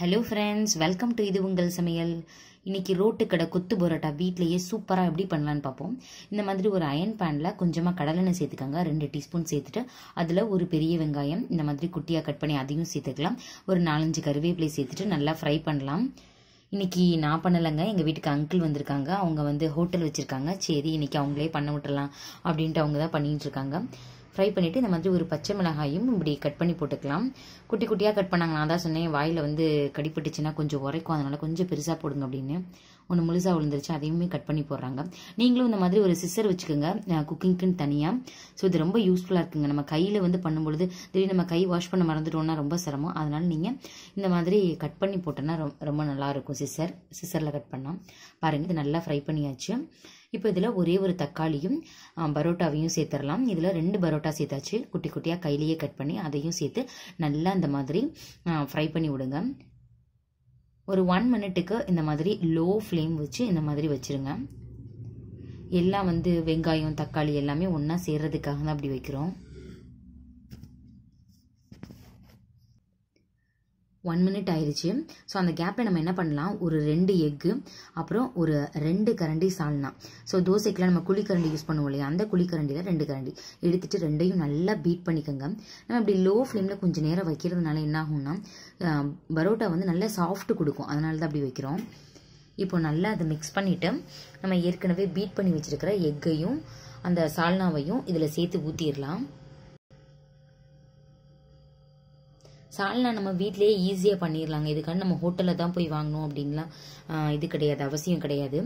Hello friends welcome to இது உங்கள் சமையல். இன்றைக்கி ரோட்டு கடை கொத்து பரோட்டா வீட்லேயே சூப்பராக எப்படி பண்ணலான்னு பார்ப்போம். இந்த மாதிரி ஒரு அயன் பேனில் கொஞ்சமாக கடலெண்ணெய் சேர்த்துக்கோங்க. ரெண்டு டீஸ்பூன் சேர்த்துட்டு அதில் ஒரு பெரிய வெங்காயம் இந்த மாதிரி குட்டியாக கட் பண்ணி அதையும் சேர்த்துக்கலாம். ஒரு நாலஞ்சு கருவேப்பிலை சேர்த்துட்டு நல்லா ஃப்ரை பண்ணலாம். இன்றைக்கி நான் பண்ணலைங்க. எங்கள் வீட்டுக்கு அங்கிள் வந்திருக்காங்க. அவங்க வந்து ஹோட்டல் வச்சுருக்காங்க. சரி இன்றைக்கி அவங்களே பண்ண விட்டுலாம் அப்படின்ட்டு அவங்க தான் பண்ணிகிட்டு இருக்காங்க. ஃப்ரை பண்ணிவிட்டு இந்த மாதிரி ஒரு பச்சை மிளகாயும் இப்படி கட் பண்ணி போட்டுக்கலாம். குட்டி குட்டியாக கட் பண்ணாங்க நான் தான் சொன்னேன். வாயில் வந்து கடிப்பட்டுச்சுன்னா கொஞ்சம் உரைக்கும். அதனால் கொஞ்சம் பெருசாக போடுங்க அப்படின்னு. ஒன்று முழுசாக விழுந்துருச்சு அதையுமே கட் பண்ணி போடுறாங்க. நீங்களும் இந்த மாதிரி ஒரு சிஸ்டர் வச்சுக்கோங்க. குக்கிங்க்குன்னு தனியாக ஸோ இது ரொம்ப யூஸ்ஃபுல்லாக இருக்குங்க. நம்ம கையில் வந்து பண்ணும்பொழுது திடீர்னு நம்ம கை வாஷ் பண்ண மறந்துட்டோம்னா ரொம்ப சிரமம். அதனால நீங்கள் இந்த மாதிரி கட் பண்ணி போட்டோன்னா ரொம்ப நல்லாயிருக்கும் சிஸ்டர் சிஸ்டரில் கட் பண்ணால் பாருங்கள் இது நல்லா ஃப்ரை பண்ணியாச்சு. இப்போ இதில் ஒரே ஒரு தக்காளியும் பரோட்டாவையும் சேர்த்துடலாம். இதில் ரெண்டு பரோட்டா சேர்த்தாச்சு. குட்டி குட்டியாக கையிலேயே கட் பண்ணி அதையும் சேர்த்து நல்லா இந்த மாதிரி ஃப்ரை பண்ணி விடுங்க. ஒரு ஒன் மினிட்டுக்கு இந்த மாதிரி லோ ஃப்ளேம் வச்சு இந்த மாதிரி வச்சுருங்க. எல்லாம் வந்து வெங்காயம் தக்காளி எல்லாமே ஒன்றா சேர்றதுக்காக தான் அப்படி வைக்கிறோம். ஒன் மினிட் ஆயிடுச்சு. ஸோ அந்த கேப்பில் நம்ம என்ன பண்ணலாம்? ஒரு ரெண்டு எக்கு அப்புறம் ஒரு ரெண்டு கரண்டி சால்னா. ஸோ தோசைக்கெலாம் நம்ம குழிக்கரண்டி யூஸ் பண்ணுவோம் இல்லையா? அந்த குழிக்கரண்டியில் ரெண்டு கரண்டி. எடுத்துட்டு ரெண்டையும் நல்லா பீட் பண்ணிக்கோங்க. நம்ம இப்படி லோ ஃப்ளேமில் கொஞ்சம் நேரம் வைக்கிறதுனால என்ன ஆகும்னா பரோட்டா வந்து நல்லா சாஃப்ட் கொடுக்கும். அதனால தான் அப்படி வைக்கிறோம். இப்போ நல்லா அதை மிக்ஸ் பண்ணிவிட்டு நம்ம ஏற்கனவே பீட் பண்ணி வச்சுருக்கிற எக்கையும் அந்த சால்னாவையும் இதில் சேர்த்து ஊற்றிடலாம் சால்னா நம்ம வீட்டிலேயே ஈஸியாக பண்ணிடலாங்க. இதுக்கான நம்ம ஹோட்டலில் தான் போய் வாங்கணும் அப்படின்லாம் இது கிடையாது அவசியம் கிடையாது.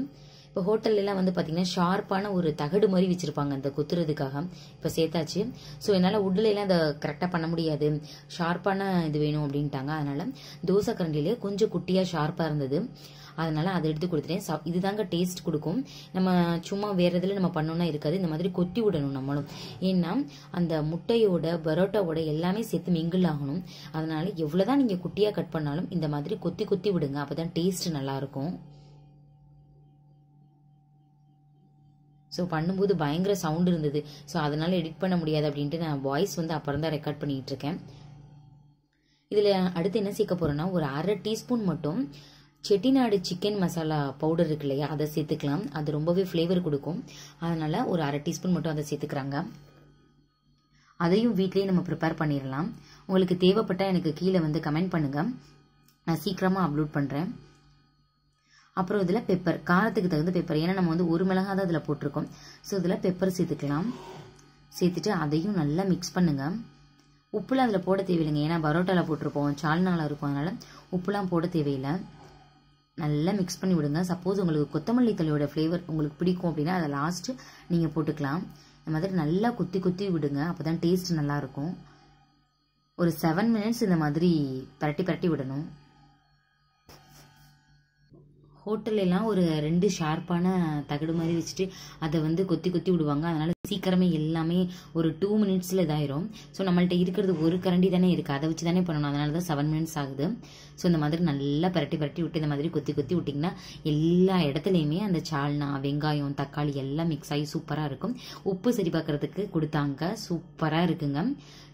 இப்போ ஹோட்டல்லாம் வந்து பார்த்தீங்கன்னா ஷார்ப்பான ஒரு தகடு மாதிரி வச்சுருப்பாங்க. அந்த குத்துறதுக்காக. இப்போ சேர்த்தாச்சு. ஸோ என்னால் உட்லலாம் அதை கரெக்டாக பண்ண முடியாது. ஷார்ப்பான இது வேணும் அப்படின்ட்டாங்க. அதனால் தோசை கரண்டிலே கொஞ்சம் குட்டியாக ஷார்ப்பாக இருந்தது. அதனால அதை எடுத்து கொடுத்துட்டேன். இதுதாங்க டேஸ்ட் கொடுக்கும். நம்ம சும்மா வேற இதில் நம்ம பண்ணோம்னா இருக்காது. இந்த மாதிரி கொத்தி விடணும் நம்மளும். ஏன்னா அந்த முட்டையோட பரோட்டாவோட எல்லாமே சேர்த்து மிங்கிள் ஆகணும். அதனால எவ்வளோதான் நீங்கள் குட்டியாக கட் பண்ணாலும் இந்த மாதிரி கொத்தி கொத்தி விடுங்க. அப்போ தான் டேஸ்ட் நல்லாயிருக்கும் ஸோ பண்ணும்போது பயங்கர சவுண்ட் இருந்தது. ஸோ அதனால் எடிட் பண்ண முடியாது அப்படின்ட்டு நான் வாய்ஸ் வந்து அப்புறம் தான் ரெக்கார்ட் பண்ணிகிட்டு இருக்கேன் இதில் அடுத்து என்ன சேர்க்க போகிறேன்னா ஒரு அரை டீஸ்பூன் மட்டும் செட்டிநாடு சிக்கன் மசாலா பவுடர் இருக்கு இல்லையா அதை சேர்த்துக்கலாம். அது ரொம்பவே ஃப்ளேவர் கொடுக்கும். அதனால் ஒரு அரை டீஸ்பூன் மட்டும் அதை சேர்த்துக்கிறாங்க. அதையும் வீட்லேயே நம்ம ப்ரிப்பேர் பண்ணிடலாம். உங்களுக்கு தேவைப்பட்டால் எனக்கு கீழே வந்து கமெண்ட் பண்ணுங்கள் நான் சீக்கிரமாக அப்லோட் பண்ணுறேன் அப்புறம் இதில் பெப்பர் காரத்துக்கு தகுந்த பெப்பர் ஏன்னா நம்ம வந்து ஒரு மிளகா தான் இதில் போட்டிருக்கோம். ஸோ இதில் பெப்பர் சேர்த்துக்கலாம். சேர்த்துட்டு அதையும் நல்லா மிக்ஸ் பண்ணுங்கள் உப்புலாம் அதில் போட தேவையில்லைங்க. ஏன்னா பரோட்டாவில் போட்டிருப்போம். சால்னாவில் இருக்கும். அதனால் உப்புலாம் போட தேவையில்லை. நல்லா மிக்ஸ் பண்ணி விடுங்க. சப்போஸ் உங்களுக்கு கொத்தமல்லி தலையோட ஃப்ளேவர் உங்களுக்கு பிடிக்கும் அப்படின்னா அதை லாஸ்ட்டு நீங்கள் போட்டுக்கலாம். இந்த மாதிரி நல்லா குத்தி குத்தி விடுங்க. அப்போ தான் டேஸ்ட் நல்லாயிருக்கும் ஒரு செவன் மினிட்ஸ் இந்த மாதிரி பரட்டி பரட்டி விடணும். ஹோட்டல்லாம் ஒரு ரெண்டு ஷார்ப்பான தகடு மாதிரி வச்சுட்டு அதை வந்து கொத்தி கொத்தி விடுவாங்க. அதனால சீக்கிரமே எல்லாமே ஒரு டூ மினிட்ஸில் இதாயிரும். ஸோ நம்மள்ட்ட இருக்கிறது ஒரு கரண்டி தானே இருக்குது அதை வச்சு தானே பண்ணணும். அதனால தான் செவன் மினிட்ஸ் ஆகுது. ஸோ இந்த மாதிரி நல்லா பரட்டி பரட்டி விட்டு இந்த மாதிரி கொத்தி கொத்தி விட்டிங்கன்னா எல்லா இடத்துலையுமே அந்த சால்னா வெங்காயம் தக்காளி எல்லாம் மிக்ஸ் ஆகி சூப்பராக இருக்கும். உப்பு சரி பார்க்கறதுக்கு கொடுத்தாங்க. சூப்பராக இருக்குங்க.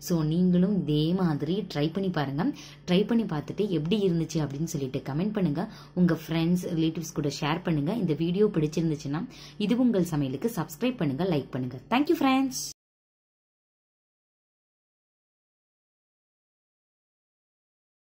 ஸோ நீங்களும் இதே மாதிரி ட்ரை பண்ணி பாருங்கள் ட்ரை பண்ணி பார்த்துட்டு எப்படி இருந்துச்சு அப்படின்னு சொல்லிட்டு கமெண்ட் பண்ணுங்கள் உங்கள் ஃப்ரெண்ட்ஸ் ரிலேட்டிவ்ஸ் கூட ஷேர் பண்ணுங்க. இந்த வீடியோ பிடிச்சிருந்துச்சுன்னா இது உங்கள் சமையலுக்கு சப்ஸ்கிரைப் பண்ணுங்க லைக் பண்ணுங்க. Thank you friends